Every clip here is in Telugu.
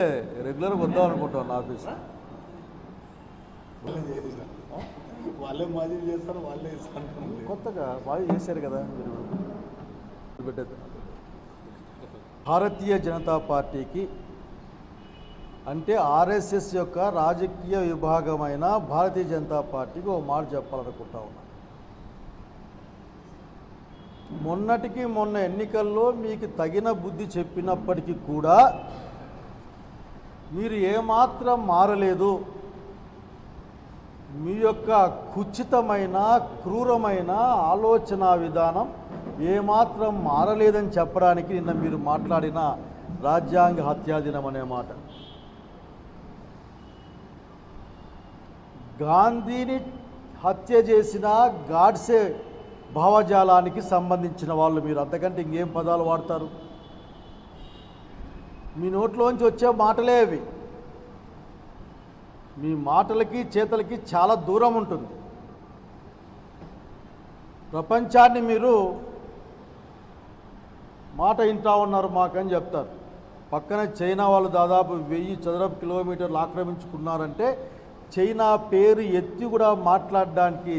రెగ్యులర్గా వద్దాం అనుకుంటాను ఆఫీస్. వాళ్ళే మాజీ చేస్తారు వాళ్ళే ఇస్తారు కొత్తగా బాగా చేశారు కదా మీరు. పెట్టేది. భారతీయ జనతా పార్టీకి అంటే ఆర్ఎస్ఎస్ యొక్క రాజకీయ విభాగమైన భారతీయ జనతా పార్టీకి ఒక మాట చెప్పాలనుకుంటా ఉన్నా. మొన్నటికి మొన్న ఎన్నికల్లో మీకు తగిన బుద్ధి చెప్పినప్పటికీ కూడా మీరు ఏమాత్రం మారలేదు. మీ యొక్క కుచితమైన క్రూరమైన ఆలోచన విధానం ఏమాత్రం మారలేదని చెప్పడానికి నిన్న మీరు మాట్లాడిన రాజ్యాంగ హత్యాదినం అనే మాట. గాంధీని హత్య చేసిన గాడ్సే భావజాలానికి సంబంధించిన వాళ్ళు మీరు. అంతకంటే ఇంకేం పదాలు వాడతారు? మీ నోట్లోంచి వచ్చే మాటలే అవి. మీ మాటలకి చేతలకి చాలా దూరం ఉంటుంది. ప్రపంచాన్ని మీరు మాట వింటా ఉన్నారు మాకని చెప్తారు. పక్కన చైనా వాళ్ళు దాదాపు వెయ్యి చదరపు కిలోమీటర్లు ఆక్రమించుకున్నారంటే చైనా పేరు ఎత్తి కూడా మాట్లాడడానికి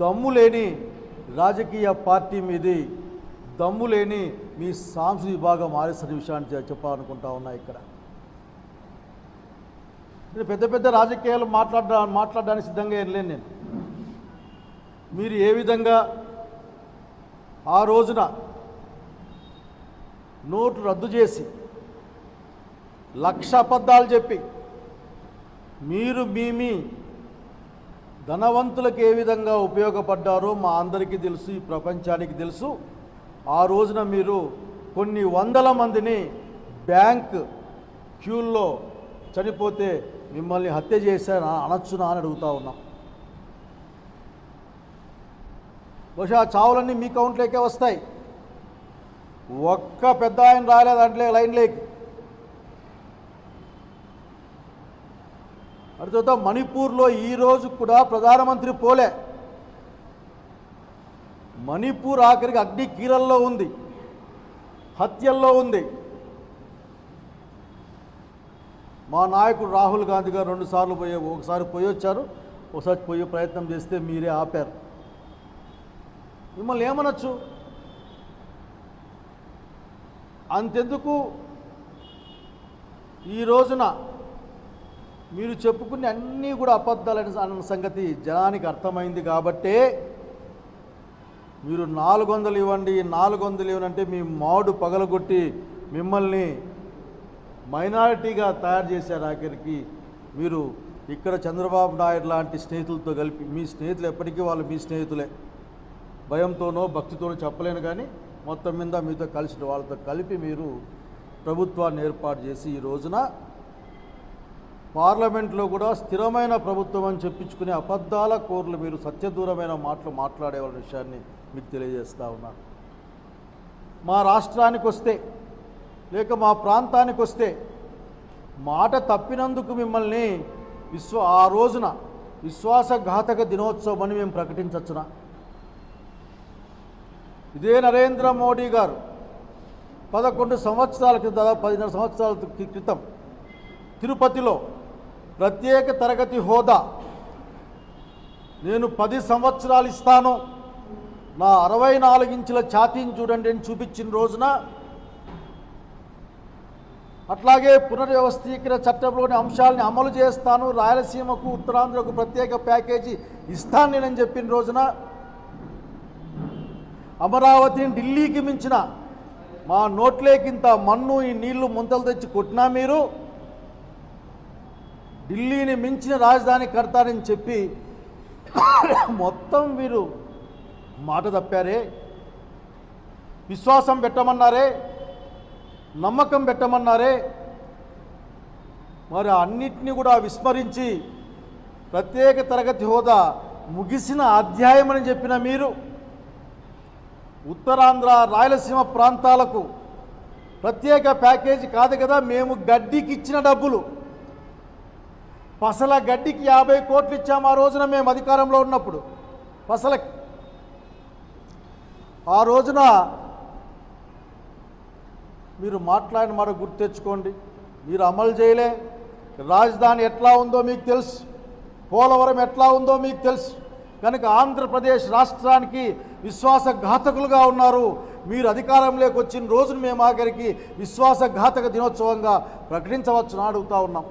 దమ్ము లేని రాజకీయ పార్టీ మీది. దమ్ము లేని మీ సాంస్కృతి విభాగం మారేస్తున్న విషయాన్ని చెప్పాలనుకుంటా ఉన్నా ఇక్కడ. నేను పెద్ద పెద్ద రాజకీయాలు మాట్లాడ మాట్లాడడానికి సిద్ధంగా ఏం లేను నేను. మీరు ఏ విధంగా ఆ రోజున నోటు రద్దు చేసి లక్ష అబద్ధాలు చెప్పి మీరు మీ మీ ధనవంతులకు ఏ విధంగా ఉపయోగపడ్డారో మా అందరికీ తెలుసు ఈ ప్రపంచానికి తెలుసు. ఆ రోజున మీరు కొన్ని వందల మందిని బ్యాంక్ క్యూల్లో చనిపోతే మిమ్మల్ని హత్య చేశారు అనొచ్చునా అని అడుగుతా ఉన్నాం. బహుశా చావులన్నీ మీ కౌంట్లోకే వస్తాయి. ఒక్క పెద్ద ఆయన రాలేదు అంటే లైన్లోకి అటు చూద్దాం మణిపూర్లో ఈరోజు కూడా ప్రధానమంత్రి పోలే. మణిపూర్ ఆఖరికి అగ్ని కీరల్లో ఉంది. హత్యల్లో ఉంది. మా నాయకుడు రాహుల్ గాంధీ గారు రెండుసార్లు పోయే ఒకసారి పోయి వచ్చారు. ఒకసారి పోయే ప్రయత్నం చేస్తే మీరే ఆపారు. మిమ్మల్ని ఏమనొచ్చు? అంతెందుకు? ఈ రోజున మీరు చెప్పుకునే అన్నీ కూడా అబద్ధాలని అన్న సంగతి జనానికి అర్థమైంది కాబట్టే మీరు నాలుగు వందలు ఇవ్వండి నాలుగు వందలు ఇవ్వనంటే మీ మాడు పగలగొట్టి మిమ్మల్ని మైనారిటీగా తయారు చేశారు ఆఖరికి. మీరు ఇక్కడ చంద్రబాబు నాయుడు లాంటి స్నేహితులతో కలిపి మీ స్నేహితులు ఎప్పటికీ వాళ్ళు మీ స్నేహితులే. భయంతోనో భక్తితోనో చెప్పలేను కానీ మొత్తం మీద మీతో కలిసి వాళ్ళతో కలిపి మీరు ప్రభుత్వాన్ని ఏర్పాటు చేసి ఈ రోజున పార్లమెంట్లో కూడా స్థిరమైన ప్రభుత్వం అని చెప్పించుకునే అబద్ధాల కోర్లు మీరు సత్యదూరమైన మాటలు మాట్లాడే వాళ్ళ విషయాన్ని మీకు తెలియజేస్తూ ఉన్నాను మా రాష్ట్రానికి వస్తే లేక మా ప్రాంతానికి వస్తే మాట తప్పినందుకు మిమ్మల్ని విశ్వ ఆ రోజున విశ్వాసఘాతక దినోత్సవం అని మేము ప్రకటించచ్చునా? ఇదే నరేంద్ర మోడీ గారు పదకొండు సంవత్సరాల క్రితం దాదాపు పదిహేను సంవత్సరాల క్రితం తిరుపతిలో ప్రత్యేక తరగతి హోదా. నేను పది సంవత్సరాలు ఇస్తాను. నా అరవై నాలుగు ఇంచుల ఛాతీని చూడండి అని చూపించిన రోజున అట్లాగే పునర్వ్యవస్థీకరణ చట్టంలోని అంశాలని అమలు చేస్తాను. రాయలసీమకు ఉత్తరాంధ్రకు ప్రత్యేక ప్యాకేజీ ఇస్తాను నేనని చెప్పిన రోజున అమరావతిని ఢిల్లీకి మించిన మా నోట్లేకింత మన్ను ఈ నీళ్ళు ముంతలు తెచ్చి కొట్టినా మీరు? ఢిల్లీని మించిన రాజధాని కడతారని చెప్పి మొత్తం వీరు మాట తప్పారే. విశ్వాసం పెట్టమన్నారే. నమ్మకం పెట్టమన్నారే. మరి అన్నిటినీ కూడా విస్మరించి ప్రత్యేక తరగతి హోదా ముగిసిన అధ్యాయం అని చెప్పిన మీరు ఉత్తరాంధ్ర రాయలసీమ ప్రాంతాలకు ప్రత్యేక ప్యాకేజీ కాదు కదా మేము గడ్డికి ఇచ్చిన డబ్బులు. పసల గడ్డికి యాభై కోట్లు ఇచ్చాము ఆ రోజున మేము అధికారంలో ఉన్నప్పుడు. పసలకి ఆ రోజున మీరు మాట్లాడిన మరో గుర్తు తెచ్చుకోండి. మీరు అమలు చేయలే. రాజధాని ఎట్లా ఉందో మీకు తెలుసు. పోలవరం ఎట్లా ఉందో మీకు తెలుసు. కనుక ఆంధ్రప్రదేశ్ రాష్ట్రానికి విశ్వాసఘాతకులుగా ఉన్నారు. మీరు అధికారంలోకి వచ్చిన రోజున మేము ఆఖరికి విశ్వాసఘాతక దినోత్సవంగా ప్రకటించవచ్చును అడుగుతా ఉన్నాం.